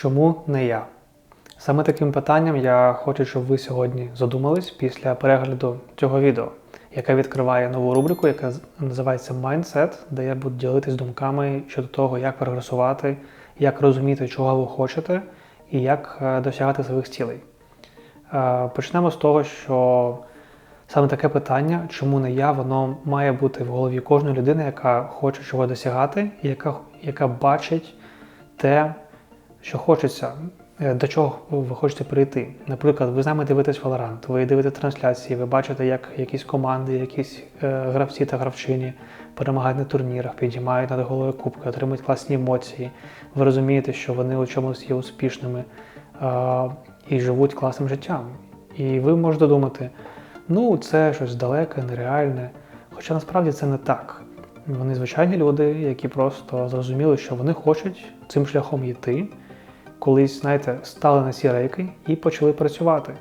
Чому не я? Саме таким питанням я хочу, щоб ви сьогодні задумались після перегляду цього відео, яке відкриває нову рубрику, яка називається Mindset, де я буду ділитись думками щодо того, як прогресувати, як розуміти, чого ви хочете, і як е, досягати своїх цілей. Е, Почнемо з того, що саме таке питання, чому не я, воно має бути в голові кожної людини, яка хоче чого досягати, і яка, яка бачить те, що хочеться, е, до чого ви хочете прийти. Наприклад, ви з нами дивитесь Valorant, ви дивитесь трансляції, ви бачите, як якісь команди, якісь е, гравці та гравчині перемагають на турнірах, підіймають над головою кубки, отримують класні емоції. Ви розумієте, що вони у чомусь є успішними і живуть класним життям. І ви можете думати, ну це щось далеке, нереальне. Хоча насправді це не так. Вони звичайні люди, які просто зрозуміли, що вони хочуть цим шляхом йти, колись, знаєте, стали на ці рейки і почали працювати.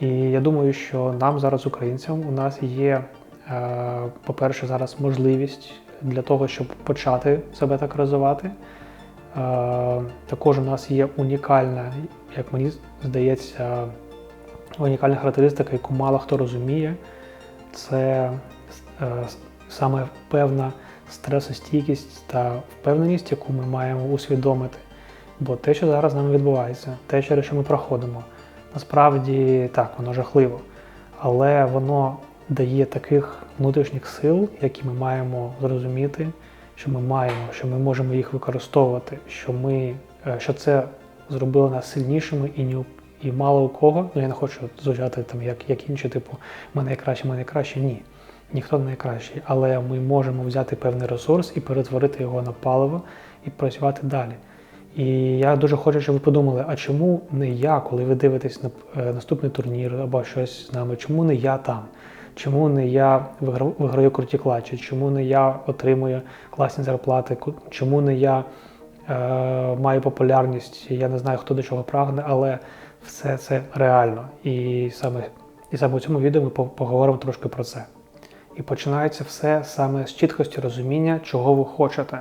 І я думаю, що нам зараз, українцям, у нас є, е, по-перше, зараз можливість для того, щоб почати себе так розвивати. Е, Також у нас є унікальна, як мені здається, унікальна характеристика, яку мало хто розуміє. Це е, саме певна стресостійкість та впевненість, яку ми маємо усвідомити. Бо те, що зараз з нами відбувається, те, через що ми проходимо, насправді так, воно жахливо. Але воно дає таких внутрішніх сил, які ми маємо зрозуміти, що ми маємо, що ми можемо їх використовувати, що ми, е, що це зробило нас сильнішими і ні і мало у кого. Ну я не хочу звучати там як, як інші, типу, ми найкраще, ми найкраще. Ні. Ніхто не найкращий, але ми можемо взяти певний ресурс і перетворити його на паливо і працювати далі. І я дуже хочу, щоб ви подумали, а чому не я, коли ви дивитесь на е, наступний турнір або щось з нами, чому не я там? Чому не я вигра- виграю круті клатчі? Чому не я отримую класні зарплати? Чому не я е, маю популярність? Я не знаю, хто до чого прагне, але все це реально. І саме, і саме у цьому відео ми по- поговоримо трошки про це. І починається все саме з чіткості розуміння, чого ви хочете,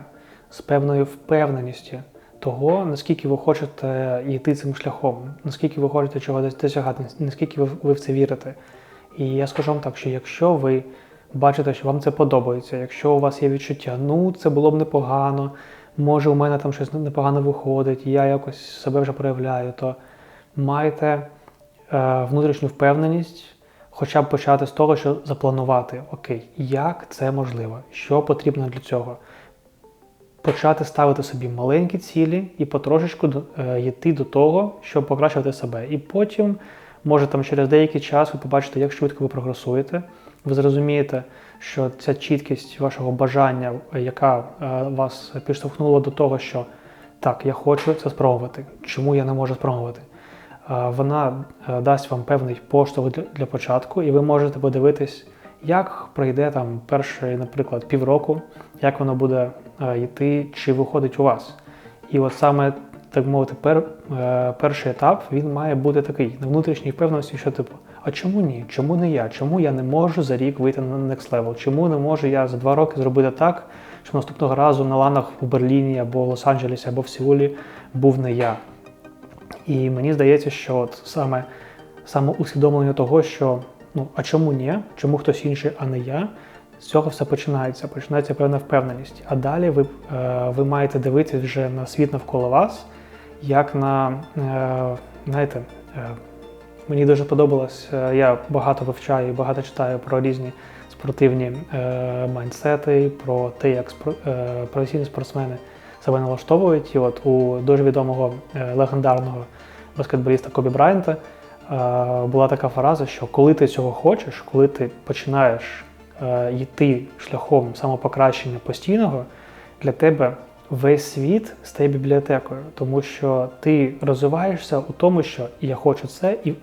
з певною впевненістю того, наскільки ви хочете йти цим шляхом, наскільки ви хочете чого дос- досягати, наскільки ви, ви в це вірите. І я скажу вам так, що якщо ви бачите, що вам це подобається, якщо у вас є відчуття, ну це було б непогано, може у мене там щось непогано виходить, я якось себе вже проявляю, то майте е, внутрішню впевненість, хоча б почати з того, що запланувати, окей, як це можливо, що потрібно для цього. Почати ставити собі маленькі цілі і потрошечку е, йти до того, щоб покращувати себе. І потім, може, там через деякий час ви побачите, як швидко ви прогресуєте. Ви зрозумієте, що ця чіткість вашого бажання, е, яка е, вас підштовхнула до того, що так, я хочу це спробувати. Чому я не можу спробувати? Вона дасть вам певний поштовх для початку, і ви можете подивитись, як пройде там перший, наприклад, півроку, як воно буде е, йти, чи виходить у вас. І от саме, так мовити, пер, е, перший етап він має бути такий на внутрішній впевненості, що типу, а чому ні? Чому не я? Чому я не можу за рік вийти на next level? Чому не можу я за два роки зробити так, що наступного разу на ланах у Берліні або Лос-Анджелесі, або в Сеулі був не я? І мені здається, що от саме, саме усвідомлення того, що ну а чому ні? Чому хтось інший, а не я? З цього все починається. Починається певна впевненість. А далі ви, е, ви маєте дивитися вже на світ навколо вас, як на, е, знаєте, е, мені дуже подобалось, е, я багато вивчаю і багато читаю про різні спортивні е, майндсети, про те, як спро- е, професійні спортсмени себе налаштовують. І от у дуже відомого е, легендарного баскетболіста Кобі Брайанта була така фраза, що коли ти цього хочеш, коли ти починаєш е, йти шляхом самопокращення постійного, для тебе весь світ стає бібліотекою, тому що ти розвиваєшся у тому, що я хочу це, і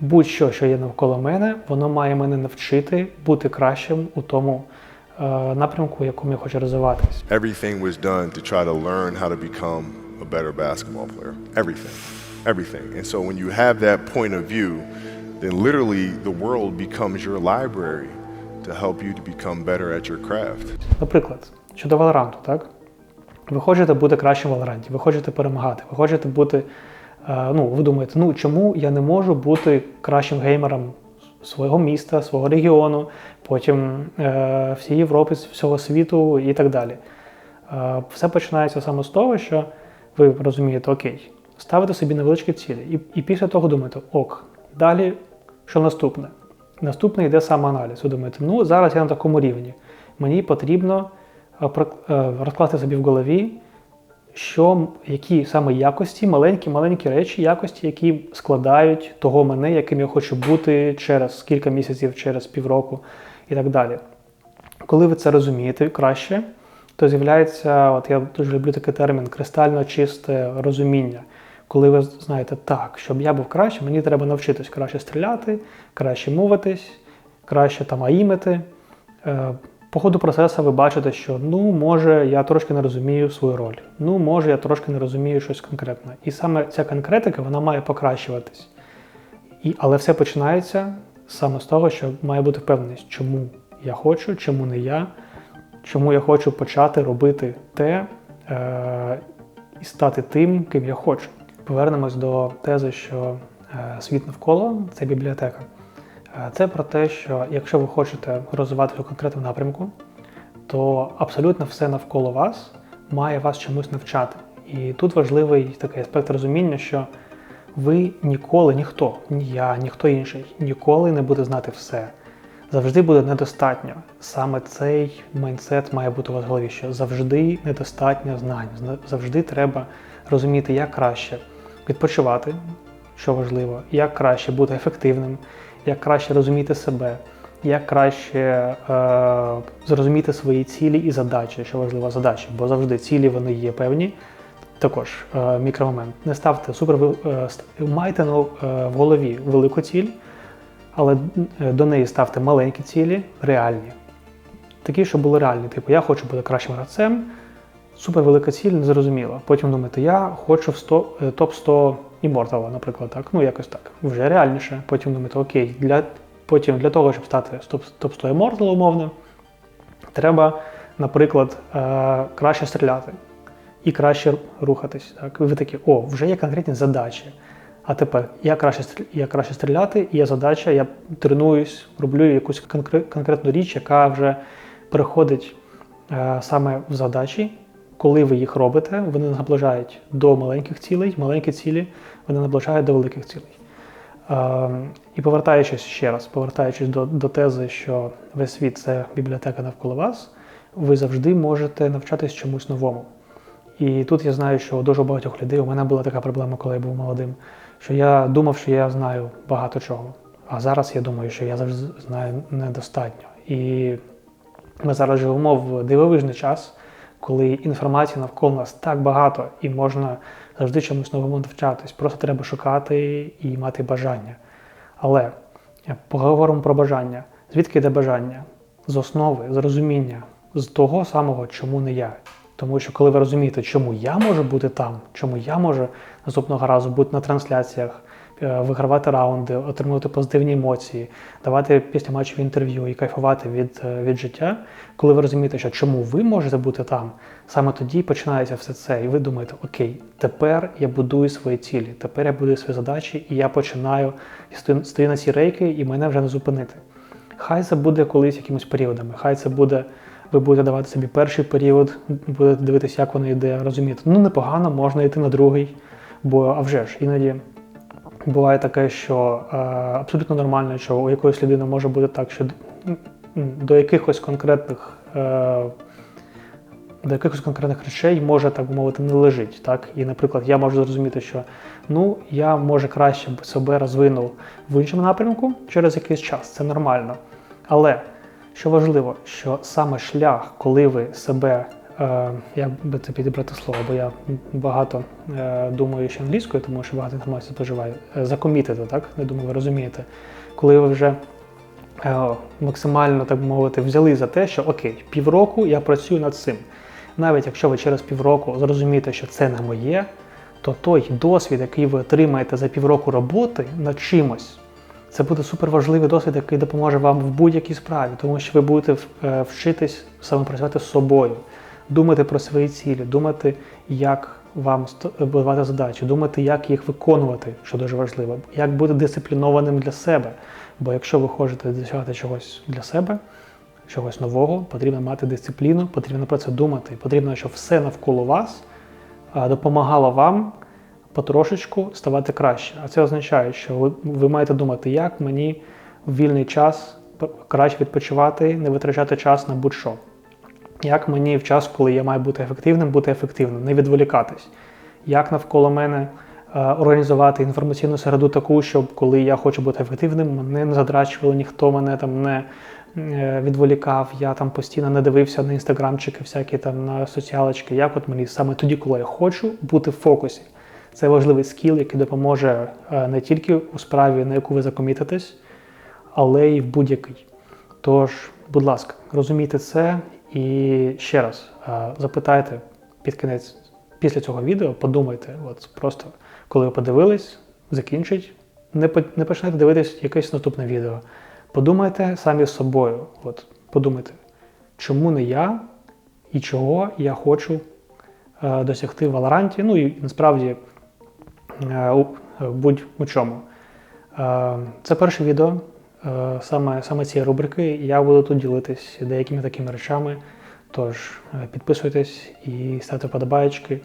будь-що, що є навколо мене, воно має мене навчити бути кращим у тому е, напрямку, в якому я хочу розвиватись. Everything was done to try to learn how to become a better basketball player. Everything. Everything. And so when you have that point of view, then literally the world becomes your library to help you to become better at your craft. Наприклад, щодо Valorant, так? Ви хочете бути кращим в Валоранті, ви хочете перемагати, ви хочете бути. е, Ну, ви думаєте, ну чому я не можу бути кращим геймером свого міста, свого регіону, потім е, всієї Європи, всього світу і так далі. Е, все починається саме з того, що ви розумієте, окей, ставите собі невеличкі цілі, і, і після того думаєте, ок, далі що наступне? Наступне йде самоаналіз. Ви думаєте, ну зараз я на такому рівні. Мені потрібно е, е, розкласти собі в голові, що, які саме якості, маленькі-маленькі речі, якості, які складають того мене, яким я хочу бути через кілька місяців, через півроку і так далі. Коли ви це розумієте краще, то з'являється, от я дуже люблю такий термін кристально чисте розуміння. Коли ви знаєте, так, щоб я був краще, мені треба навчитись краще стріляти, краще мовитись, краще там аїмити. Е, По ходу процесу ви бачите, що ну, може, я трошки не розумію свою роль, ну, може, я трошки не розумію щось конкретне. І саме ця конкретика вона має покращуватись. І, але все починається саме з того, що має бути впевненість, чому я хочу, чому не я, чому я хочу почати робити те е, і стати тим, ким я хочу. Повернемось до тези, що е, світ навколо це бібліотека. Е, Це про те, що якщо ви хочете розвиватися у конкретному напрямку, то абсолютно все навколо вас має вас чомусь навчати. І тут важливий такий аспект розуміння, що ви ніколи, ніхто, ні я, ніхто інший, ніколи не буде знати все. Завжди буде недостатньо. Саме цей майндсет має бути у вас в голові, що завжди недостатньо знань. Завжди треба розуміти, як краще відпочивати, що важливо, як краще бути ефективним, як краще розуміти себе, як краще е, зрозуміти свої цілі і задачі, що важливо задачі, бо завжди цілі вони є певні. Також е, мікромомент. Не ставте супер е, майте ну, е, в голові велику ціль, але е, до неї ставте маленькі цілі, реальні. Такі, щоб були реальні. Типу, я хочу бути кращим гравцем, супер велика ціль, незрозуміло. Потім думаєте, я хочу в 100, е, топ-100 Immortal, наприклад, так. Ну, якось так. Вже реальніше. Потім думаєте, окей, для, потім для того, щоб стати топ- топ-100 Immortal, умовно, треба, наприклад, е, краще стріляти і краще рухатись. Так? Ви такі, о, вже є конкретні задачі. А тепер я краще, я краще стріляти, є задача, я тренуюсь, роблю якусь конкретну річ, яка вже переходить е, саме в задачі. Коли ви їх робите, вони наближають до маленьких цілей, маленькі цілі вони наближають до великих цілей. Е, і повертаючись ще раз, повертаючись до, до тези, що весь світ це бібліотека навколо вас, ви завжди можете навчатись чомусь новому. І тут я знаю, що у дуже багатьох людей у мене була така проблема, коли я був молодим, що я думав, що я знаю багато чого. А зараз я думаю, що я завжди знаю недостатньо. І ми зараз живемо в дивовижний час, коли інформації навколо нас так багато, і можна завжди чомусь новому навчатись. Просто треба шукати і мати бажання. Але е, поговоримо про бажання. Звідки йде бажання? З основи, з розуміння, з того самого, чому не я. Тому що коли ви розумієте, чому я можу бути там, чому я можу наступного разу бути на трансляціях, вигравати раунди, отримувати позитивні емоції, давати після матчів інтерв'ю і кайфувати від, е, від життя, коли ви розумієте, що чому ви можете бути там, саме тоді починається все це. І ви думаєте, окей, тепер я будую свої цілі, тепер я будую свої задачі, і я починаю стою на ці рейки, і мене вже не зупинити. Хай це буде колись якимось періодами, хай це буде. Ви будете давати собі перший період, будете дивитися, як воно йде, розуміти. Ну, непогано, можна йти на другий. Бо а вже ж іноді буває таке, що е, абсолютно нормально, що у якоїсь людини може бути так, що до якихось конкретних. Е, до якихось конкретних речей може, так би мовити, не лежить. Так? І, наприклад, я можу зрозуміти, що ну, я може краще б себе розвинув в іншому напрямку через якийсь час. Це нормально. Але що важливо, що саме шлях, коли ви себе, як би це підібрати слово, бо я багато е, думаю ще англійською, тому що багато інформації споживаю, е, закомітити, так? Я думаю, ви розумієте, коли ви вже е, максимально, так мовити, взяли за те, що окей, півроку я працюю над цим. Навіть якщо ви через півроку зрозумієте, що це не моє, то той досвід, який ви отримаєте за півроку роботи над чимось, це буде суперважливий досвід, який допоможе вам в будь-якій справі, тому що ви будете е, вчитись саме працювати з собою, думати про свої цілі, думати, як вам ст- будувати задачі, думати, як їх виконувати, що дуже важливо, як бути дисциплінованим для себе. Бо якщо ви хочете досягати чогось для себе, чогось нового, потрібно мати дисципліну, потрібно про це думати. Потрібно, щоб все навколо вас допомагало вам потрошечку ставати краще. А це означає, що ви, ви маєте думати, як мені в вільний час краще відпочивати, не витрачати час на будь-що. Як мені в час, коли я маю бути ефективним, бути ефективним, не відволікатись. Як навколо мене е, організувати інформаційну середу таку, щоб коли я хочу бути ефективним, мене не задрачували, ніхто мене там не е, відволікав, я там постійно не дивився на інстаграмчики, всякі там на соціалочки. Як от мені саме тоді, коли я хочу бути в фокусі. Це важливий скіл, який допоможе е, не тільки у справі, на яку ви закомітитесь, але й в будь-який. Тож, будь ласка, розумійте це і ще раз е, запитайте під кінець після цього відео, подумайте, от просто коли ви подивились, закінчить, не, не почнете дивитись якесь наступне відео. Подумайте самі з собою. От, подумайте, чому не я і чого я хочу е, досягти в Валоранті, ну і насправді е, будь у чому. Е, Це перше відео е, саме, саме цієї рубрики. Я буду тут ділитись деякими такими речами. Тож е, підписуйтесь і ставте подобаєчки.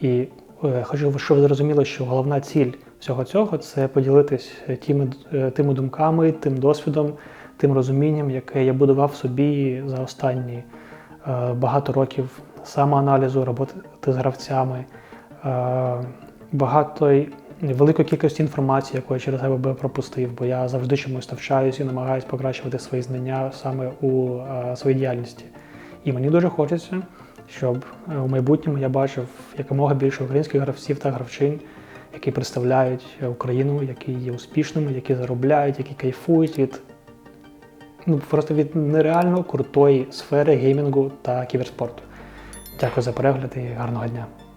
І е, хочу, щоб ви зрозуміли, що головна ціль всього цього це поділитись тими, е, тими думками, тим досвідом, тим розумінням, яке я будував собі за останні е, багато років самоаналізу, роботи з гравцями, е, багато великої кількості інформації, яку я через себе би пропустив, бо я завжди чомусь навчаюся і намагаюся покращувати свої знання саме у е, своїй діяльності. І мені дуже хочеться, щоб е, у майбутньому я бачив якомога більше українських гравців та гравчин, які представляють Україну, які є успішними, які заробляють, які кайфують від ну, просто від нереально крутої сфери геймінгу та кіберспорту. Дякую за перегляд і гарного дня.